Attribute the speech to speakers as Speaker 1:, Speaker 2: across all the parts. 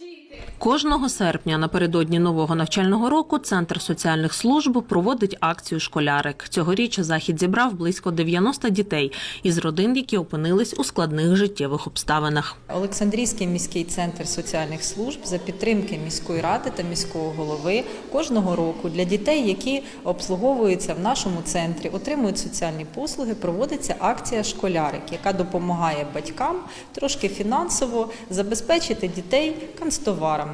Speaker 1: fuggite! Кожного серпня напередодні нового навчального року Центр соціальних служб проводить акцію Школярик. Цьогоріч захід зібрав близько 90 дітей із родин, які опинились у складних життєвих обставинах.
Speaker 2: Олександрійський міський центр соціальних служб за підтримки міської ради та міського голови кожного року для дітей, які обслуговуються в нашому центрі, отримують соціальні послуги, проводиться акція Школярик, яка допомагає батькам трошки фінансово забезпечити дітей канцтоварами.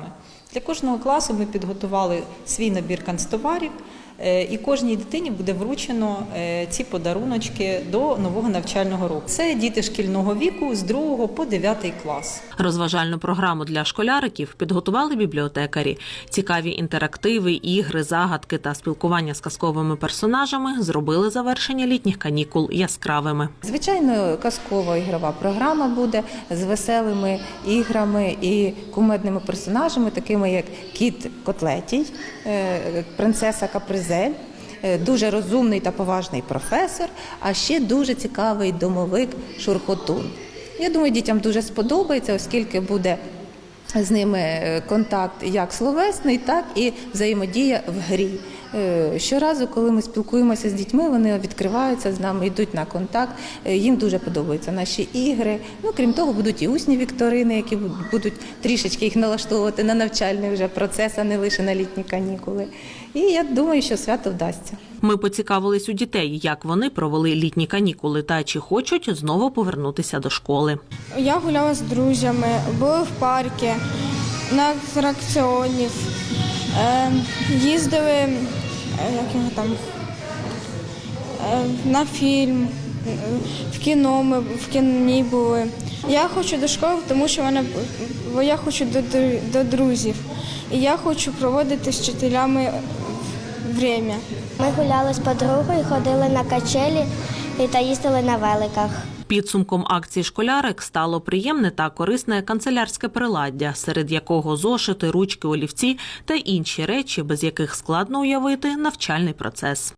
Speaker 2: Для кожного класу ми підготували свій набір канцтоварів. Е, І кожній дитині буде вручено е, ці подаруночки до нового навчального року. Це діти шкільного віку з 2 по 9 клас.
Speaker 1: Розважальну програму для школяриків підготували бібліотекарі. Цікаві інтерактиви, ігри, загадки та спілкування з казковими персонажами зробили завершення літніх канікул яскравими.
Speaker 3: Звичайно, казкова ігрова програма буде з веселими іграми і кумедними персонажами, такими як кіт Котлетій, е, принцеса Капризель. Е, Дуже розумний та поважний професор, а ще дуже цікавий домовик Шурхотун. Я думаю, дітям дуже сподобається, оскільки буде з ними е, контакт як словесний, так і взаємодія в грі. Е, Щоразу, коли ми спілкуємося з дітьми, вони відкриваються з нами, йдуть на контакт. Е, Їм дуже подобаються наші ігри. Ну крім того, будуть і усні вікторини, які будуть трішечки їх налаштовувати на навчальний вже процес, а не лише на літні канікули. І я думаю, що свято вдасться.
Speaker 1: Ми поцікавились у дітей, як вони провели літні канікули та чи хочуть знову повернутися до школи.
Speaker 4: Я гуляла з друзями, були в парку, на атракціонів, е, їздили як його там, е, на фільм, е, в кіно ми в кіні були. Я хочу до школи, тому що мене, бо я хочу до, до друзів. І я хочу проводити з вчителями время.
Speaker 5: Ми гуляли з подругою, ходили на качелі та їздили на великах.
Speaker 1: Підсумком акції школярик стало приємне та корисне канцелярське приладдя, серед якого зошити, ручки, олівці та інші речі, без яких складно уявити навчальний процес.